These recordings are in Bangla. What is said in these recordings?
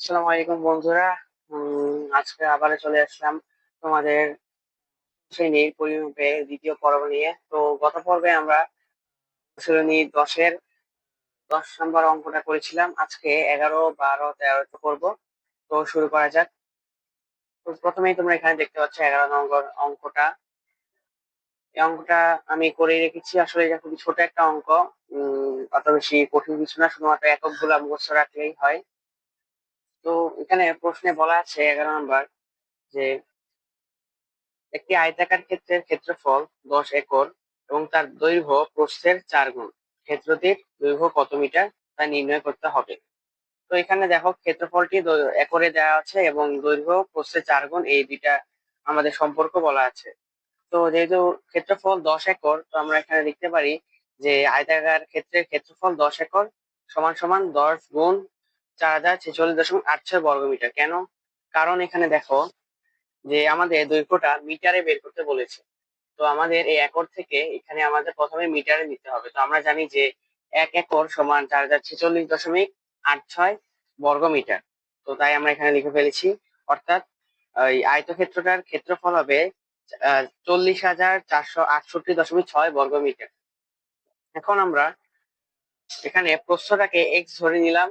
আসসালামু আলাইকুম বন্ধুরা। আজকে আবার চলে আসলাম তোমাদের শ্রেণির পরিমাপের দ্বিতীয় পর্ব নিয়ে। তো গত পর্বে আমরা শ্রেণি দশের দশ নম্বর অঙ্কটা করেছিলাম। আজকে এগারো, বারো তেরোটা করব তো শুরু করা যাক। তো প্রথমেই তোমরা এখানে দেখতে পাচ্ছ এগারো নম্বর অঙ্কটা। এই অঙ্কটা আমি করে রেখেছি। আসলে এটা খুবই ছোট একটা অঙ্ক। উম, অত বেশি কঠিন কিছু না। শুধুমাত্র এককগুলা মুখস্থ রাখলেই হয়। তো এখানে প্রশ্নে বলা আছে এগারো নম্বর যে একটি আয়তাকার ক্ষেত্রের ক্ষেত্রফল দশ একর এবং তার দৈর্ঘ্য প্রস্থের চার গুণ। ক্ষেত্রটির দৈর্ঘ্য কত মিটার তা নির্ণয় করতে হবে। তো এখানে দেখো ক্ষেত্রফলটি একরে দেওয়া আছে এবং দৈর্ঘ্য প্রস্থের চার গুণ এই দুইটা আমাদের সম্পর্ক বলা আছে। তো যেহেতু ক্ষেত্রফল দশ একর, তো আমরা এখানে লিখতে পারি যে আয়তাকার ক্ষেত্রের ক্ষেত্রফল দশ একর সমান সমান দশ গুণ চার হাজার ছেচল্লিশ দশমিক আট ছয় বর্গ মিটার। কেন? কারণ এখানে দেখো যে আমাদের দৈর্ঘ্যটা মিটারে বের করতে বলেছে। তো আমাদের এই একর থেকে এখানে আমাদের প্রথমে মিটারে নিতে হবে। তো আমরা জানি যে এক একর সমান চার হাজার ছেচল্লিশ দশমিক আট ছয় বর্গ মিটার। তো তাই আমরা এখানে লিখে ফেলেছি, অর্থাৎ ওই আয়তক্ষেত্রটার ক্ষেত্রফল হবে চল্লিশ হাজার চারশো আটষট্টি দশমিক ছয় বর্গ মিটার। এখন আমরা এখানে প্রস্থটাকে এক্স ধরে নিলাম।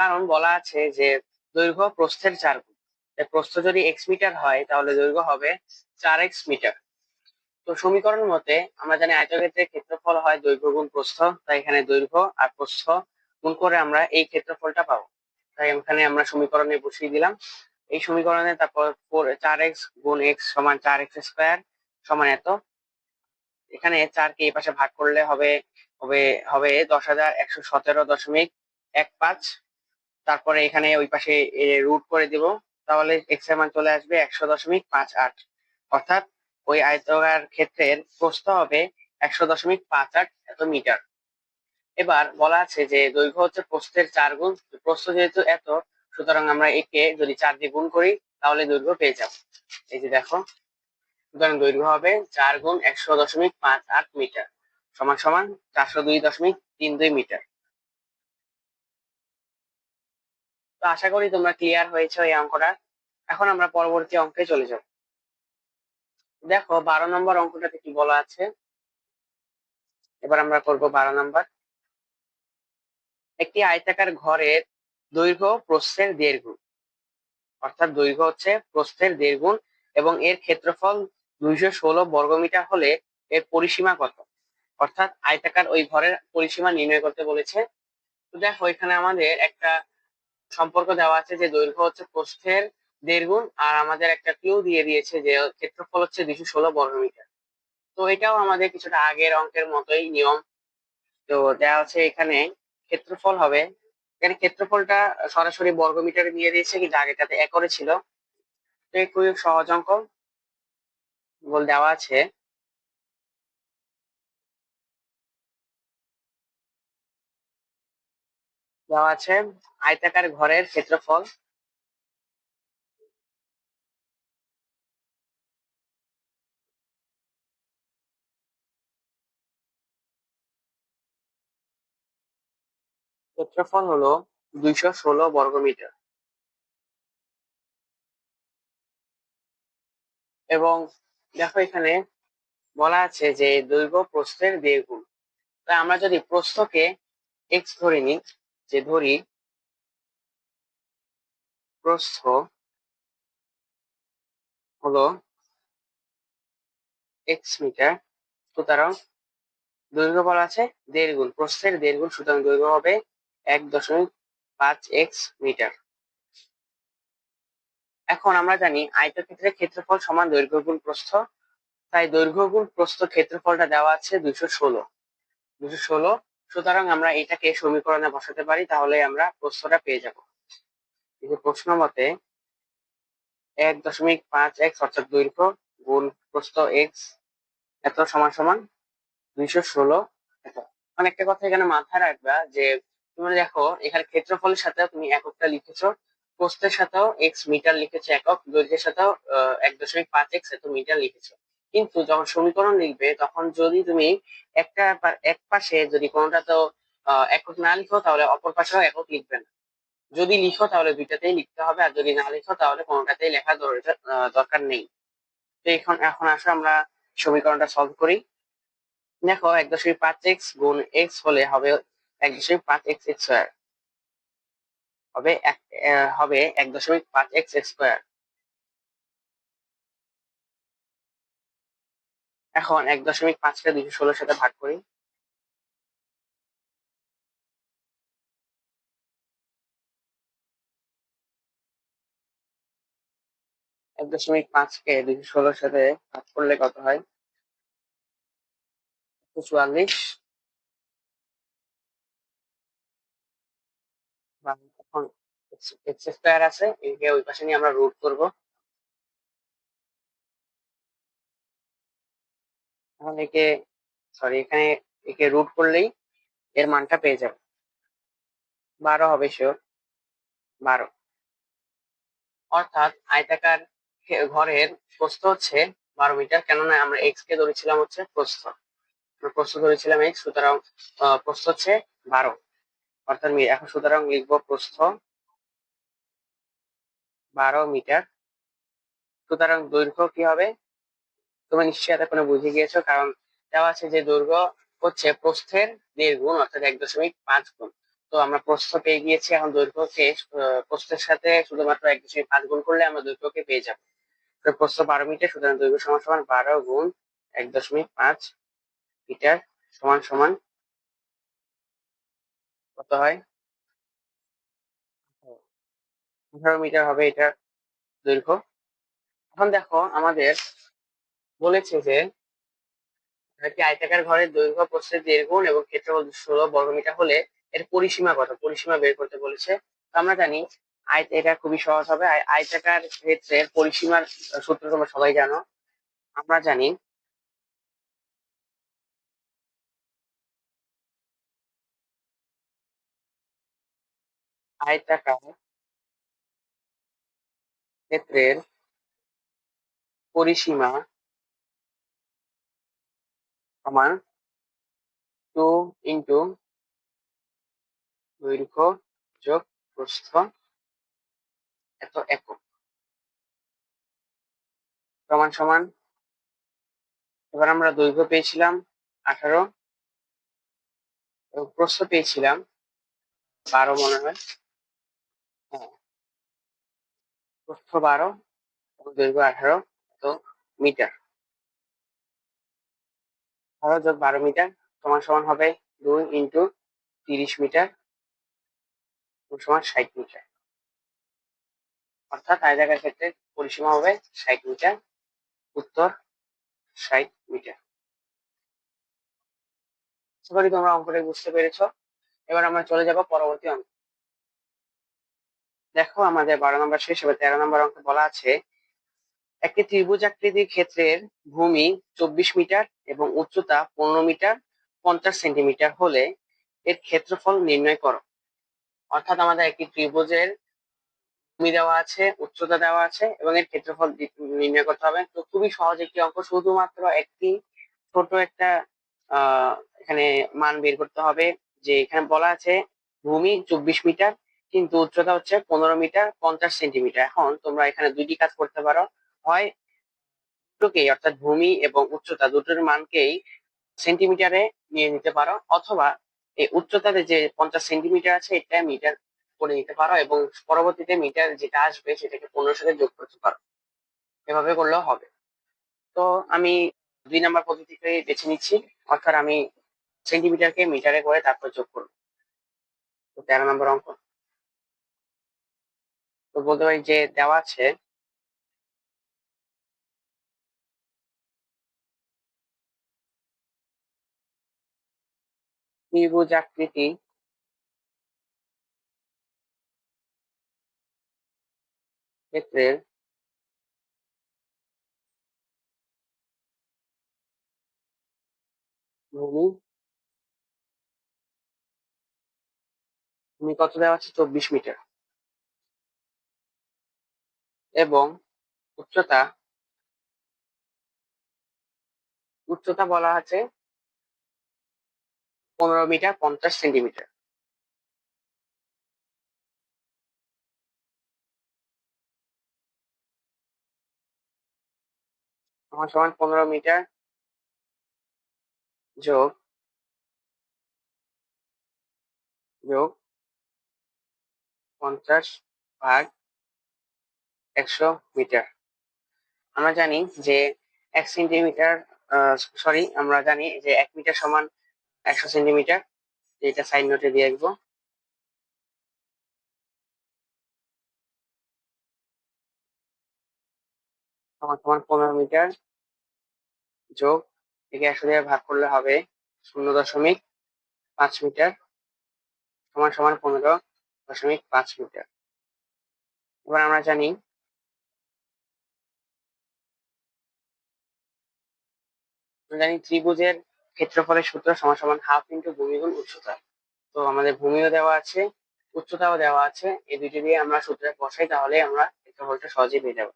কারণ বলা আছে যে দৈর্ঘ্য প্রস্থের চার গুণ। প্রস্থ যদি এক্স মিটার হয়, তাহলে দৈর্ঘ্য হবে চার এক্স মিটার। তো সমীকরণ মতে আমরা জানি আয়তক্ষেত্রের ক্ষেত্রফল হয় দৈর্ঘ্য গুণ প্রস্থ, তাই এখানে দৈর্ঘ্য আর প্রস্থ গুণ করে আমরা এই ক্ষেত্রফলটা পাবো। তাই এখানে আমরা সমীকরণে বসিয়ে দিলাম। এই সমীকরণে তারপর চার এক্স গুণ এক্স সমান চার এক্স স্কোয়ার সমান এত। এখানে চারকে এই পাশে ভাগ করলে হবে হবে হবে দশ হাজার একশো সতেরো দশমিক এক পাঁচ। তারপরে এখানে ওই পাশে রুট করে দিব। তাহলে এক্সের মান চলে আসবে একশো দশমিক পাঁচ আট। অর্থাৎ ওই আয়তকার ক্ষেত্রের প্রস্থ হবে একশো দশমিক পাঁচ আট এত মিটার এবার বলা আছে যে দৈর্ঘ্য হচ্ছে প্রস্থের চার গুণ। প্রস্থ যেহেতু এত, সুতরাং আমরা একে যদি চার দিয়ে গুণ করি, তাহলে দৈর্ঘ্য পেয়ে যাব। এই যে দেখো, সুতরাং দৈর্ঘ্য হবে চার গুণ একশো দশমিক পাঁচ আট মিটার। সমান সমান চারশো দুই দশমিক তিন দুই মিটার। তো আশা করি তোমরা ক্লিয়ার হয়েছে এই অঙ্কটা। এখন আমরা পরবর্তী অঙ্কে চলে যাব। দেখো, বারো নম্বর অঙ্কটাতে কি বলা আছে? এবার আমরা করব বারো নম্বর। একটি আয়তাকার ঘরের দৈর্ঘ্য প্রস্থের দেড় অর্থাৎ দৈর্ঘ্য হচ্ছে প্রস্থের দেড় এবং এর ক্ষেত্রফল দুইশো ষোলো বর্গমিটার হলে এর পরিসীমা কত? অর্থাৎ আয়তাকার ওই ঘরের পরিসীমা নির্ণয় করতে বলেছে। তো দেখো, এখানে আমাদের একটা সম্পর্ক দেওয়া আছে যে দৈর্ঘ্য হচ্ছে প্রস্থের দেড় গুণ আর আমাদের একটা ক্লিউ দিয়ে দিয়েছে যে ক্ষেত্রফল হচ্ছে দুইশো ষোলো বর্গমিটার তো এটাও আমাদের কিছুটা আগের অঙ্কের মতোই নিয়ম। তো দেওয়া আছে এখানে ক্ষেত্রফল হবে। এখানে ক্ষেত্রফলটা সরাসরি বর্গমিটারে দিয়ে দিয়েছে কিন্তু আগেটাতে একরে ছিল। তো খুবই সহজ অঙ্ক। বল দেওয়া আছে। দেওয়া আছে। আয়তাকার ঘরের ক্ষেত্রফল। ক্ষেত্রফল হলো দুইশো ষোলো বর্গমিটার এবং দেখো এখানে বলা আছে যে দৈর্ঘ্য প্রস্থের দেড় গুণ তাই আমরা যদি প্রস্থকে এক্স ধরে নিই যে ধরি প্রস্থ হলো এক্স মিটার, সুতরাং দৈর্ঘ্য বলা আছে দেড় গুণ, প্রস্থের দেড় গুণ, সুতরাং দৈর্ঘ্য হবে এক দশমিক পাঁচ এক্স মিটার। এখন আমরা জানি আয়তক্ষেত্রের ক্ষেত্রফল সমান দৈর্ঘ্য গুণ প্রস্থ, তাই দৈর্ঘ্য গুণ প্রস্থ ক্ষেত্রফলটা দেওয়া আছে দুইশো ষোলো। দুশো ষোলো সুতরাং আমরা এটাকে সমীকরণে বসাতে পারি, তাহলে আমরা প্রস্থটা পেয়ে যাব। প্রশ্ন মতে এক দশমিক পাঁচ এক্স অর্থাৎ দৈর্ঘ্য গুণ প্রস্থ এক্স এত সমান সমান দুইশো ষোলো এত মানে একটা কথা এখানে মাথায় রাখবা যে তুমি দেখো, এখানে ক্ষেত্রফলের সাথে তুমি এককটা লিখেছো, প্রস্থের সাথেও এক্স মিটার লিখেছো একক, দৈর্ঘ্যের সাথেও এক দশমিক পাঁচ এক্স এত মিটার লিখেছো। কিন্তু যখন সমীকরণ লিখবে, তখন যদি তুমি একটা এক পাশে যদি কোনোটা তো একক না লিখো, তাহলে অপর পাশেও একক লিখবে না। যদি লিখো, তাহলে দুইটাতেই লিখতে হবে, আর যদি না লিখো, তাহলে কোনোটাতেই লেখা দর- দরকার নেই। তো এখন এখন আসো, আমরা সমীকরণটা সলভ করি। দেখো, এক দশমিক পাঁচ এক্স গুণ এক্স হলে হবে এক দশমিক পাঁচ এক্স এক্স স্কোয়ার। হবে হবে এক দশমিক পাঁচ এক্স স্কোয়ার। এখন এক দশমিক পাঁচকে দুইশো ষোলোর সাথে ভাগ করি। এক দশমিক পাঁচকে দুইশো ষোলোর সাথে ভাগ করলে কত হয়? চুয়াল্লিশ। এখন এক্স স্কোয়ার আছে একে ওই পাশে নিয়ে আমরা রুট করব। এখন একে সরি এখানে একে রুট করলেই এর মানটা পেয়ে যাব। বারো হবে শিওর বারো। অর্থাৎ আয়তাকার ঘরের প্রস্থ হচ্ছে বারো মিটার, কেননা আমরা এক্স কে ধরেছিলাম হচ্ছে প্রস্থ। প্রস্থ ধরেছিলাম এক্স সুতরাং প্রস্থ হচ্ছে বারো। অর্থাৎ এখন সুতরাং লিখব প্রস্থ বারো মিটার। সুতরাং দৈর্ঘ্য কি হবে? তুমি নিশ্চয়ই এতক্ষণে বুঝে গিয়েছো, কারণ দেওয়া আছে যে দৈর্ঘ্য হচ্ছে প্রস্থের দেড় গুণ অর্থাৎ এক দশমিক পাঁচ গুণ। তো আমরা প্রস্থ পেয়ে গিয়েছি, এখন দৈর্ঘ্যকে প্রস্থের সাথে শুধুমাত্র এক দশমিক পাঁচ গুণ করলে আমরা দৈর্ঘ্যকে পেয়ে যাব। তো প্রস্থ বারো মিটার, সুতরাং দৈর্ঘ্য সমান সমান বারো গুণ এক দশমিক পাঁচ মিটার সমান সমান কত হয়? আঠারো মিটার হবে এটার দৈর্ঘ্য। এখন দেখো আমাদের বলেছে যে একটি আয়তাকার ঘরের দৈর্ঘ্য, প্রস্থের দেড় গুণ এবং ক্ষেত্রফল ষোলো বর্গমিটার হলে এর পরিসীমা কত? পরিসীমা বের করতে বলেছে। তো আমরা জানি আয় এটা খুবই সহজ হবে। আয়- আয়তাকার ক্ষেত্রের পরিসীমার সূত্র তোমরা সবাই জানো। আমরা জানি আয়তাকার ক্ষেত্রের পরিসীমা সমান টু ইন্টু দৈর্ঘ্য যোগ প্রস্থ এত একক। সমান সমান, এবার আমরা দৈর্ঘ্য পেয়েছিলাম আঠারো প্রস্থ পেয়েছিলাম বারো মনে হয়। হ্যাঁ প্রস্থ বারো দৈর্ঘ্য আঠারো তো মিটার। আঠারো যোগ বারো মিটার, সমান সমান হবে দুই ইন্টু তিরিশ মিটার, সমান ষাট মিটার। অর্থাৎ আয়তাকার ক্ষেত্রে পরিসীমা হবে ষাট মিটার, উত্তর ষাট মিটার। আশা করি তোমরা অঙ্কটা বুঝতে পেরেছ। এবার আমরা চলে যাব পরবর্তী অঙ্ক। দেখো আমাদের বারো নম্বর শেষ হবে, তেরো নম্বর অঙ্কে বলা আছে একটি ত্রিভুজ আকৃতির ক্ষেত্রের ভূমি চব্বিশ মিটার এবং উচ্চতা পনেরো মিটার, পঞ্চাশ সেন্টিমিটার হলে এর ক্ষেত্রফল নির্ণয় করো। অর্থাৎ আমাদের একটি ত্রিভুজের ভূমি দেওয়া আছে, উচ্চতা দেওয়া আছে এবং এর ক্ষেত্রফল নির্ণয় করতে হবে। তো খুবই সহজ একটি অঙ্ক, শুধুমাত্র একটি ছোট একটা এখানে মান বের করতে হবে যে এখানে বলা আছে ভূমি চব্বিশ মিটার কিন্তু উচ্চতা হচ্ছে পনেরো মিটার, পঞ্চাশ সেন্টিমিটার। এখন তোমরা এখানে দুইটি কাজ করতে পারো। হয় দুটোকেই, অর্থাৎ ভূমি এবং উচ্চতা দুটোর মানকেই সেন্টিমিটারে নিয়ে নিতে পারো, অথবা এই উচ্চতাতে যে পঞ্চাশ সেন্টিমিটার আছে, এটা মিটার করে নিতে পারো এবং পরবর্তীতে মিটার যেটা আসবে, সেটাকে পনেরোর সাথে যোগ করতে পারো। এভাবে করলেও হবে। তো আমি দুই নাম্বার পদ্ধতিকে বেছে নিচ্ছি, অর্থাৎ আমি সেন্টিমিটারকে মিটারে করে তারপর যোগ করব। তো তেরো নম্বর অঙ্ক। তো বলতে পারি যে দেওয়া আছে ত্রিভুজ আকৃতি। ক্ষেত্রের ভূমি। ভূমি কত দেওয়া আছে? চব্বিশ মিটার। এবং উচ্চতা উচ্চতা বলা আছে পনেরো মিটার, পঞ্চাশ সেন্টিমিটার। সমান সমান পনেরো মিটার যোগ যোগ পঞ্চাশ ভাগ একশো মিটার। আমরা জানি যে এক সেন্টিমিটার সরি আমরা জানি যে এক মিটার সমান একশো সেন্টিমিটার। এটা সাইড নোটে দিয়ে রাখব। সমান পনেরো মিটার যোগ থেকে একশো দিয়ে ভাগ করলে হবে শূন্য দশমিক পাঁচ মিটার। সমান সমান পনেরো দশমিক পাঁচ মিটার। এবার আমরা জানি জানি ত্রিভুজের ক্ষেত্রফলের সূত্র সমান সমান হাফ ইন্টু ভূমি গুণ উচ্চতা। তো আমাদের ভূমিও দেওয়া আছে, উচ্চতাও দেওয়া আছে। এই দুইটি দিয়ে আমরা সূত্রে বসাই, তাহলে আমরা ক্ষেত্রফলটা সহজেই পেয়ে যাব।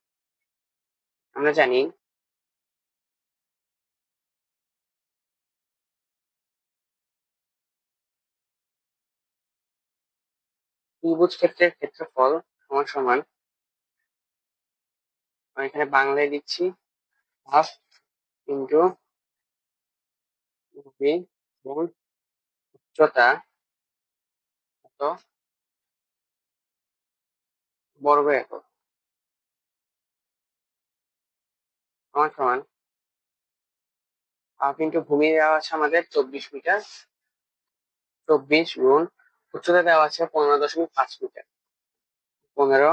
আমরা জানি ত্রিভুজ ক্ষেত্রের ক্ষেত্রফল সমান সমান আমি এখানে বাংলায় দিচ্ছি হাফ ইন্টু গুণ উচ্চতা এত বর্গ একক সমান সমান ভূমি দেওয়া আছে আমাদের চব্বিশ মিটার চব্বিশ গুণ উচ্চতা দেওয়া আছে পনেরো দশমিক পাঁচ মিটার পনেরো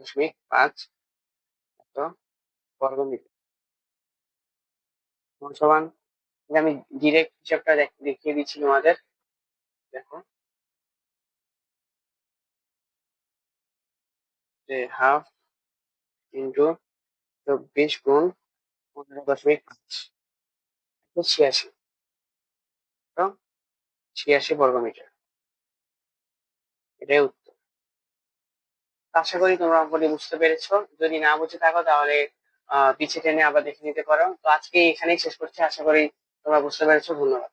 দশমিক পাঁচ বর্গ মিটার সমান আমি ডিরেক্ট হিসাবটা দেখ- দেখিয়ে দিচ্ছি তোমাদের। দেখো। হাফ ইন্টু চব্বিশ গুণ পনেরো দশমিক পাঁচ। ছিয়াশি। ছিয়াশি বর্গ মিটার এটাই উত্তর। আশা করি তোমরা অঙ্কটি বুঝতে পেরেছ। যদি না বুঝে থাকো তাহলে, আহ পিছিয়ে টেনে আবার দেখে নিতে পারো। তো আজকে এখানেই শেষ করছি। আশা করি তোমরা বুঝতে পেরেছ? ধন্যবাদ।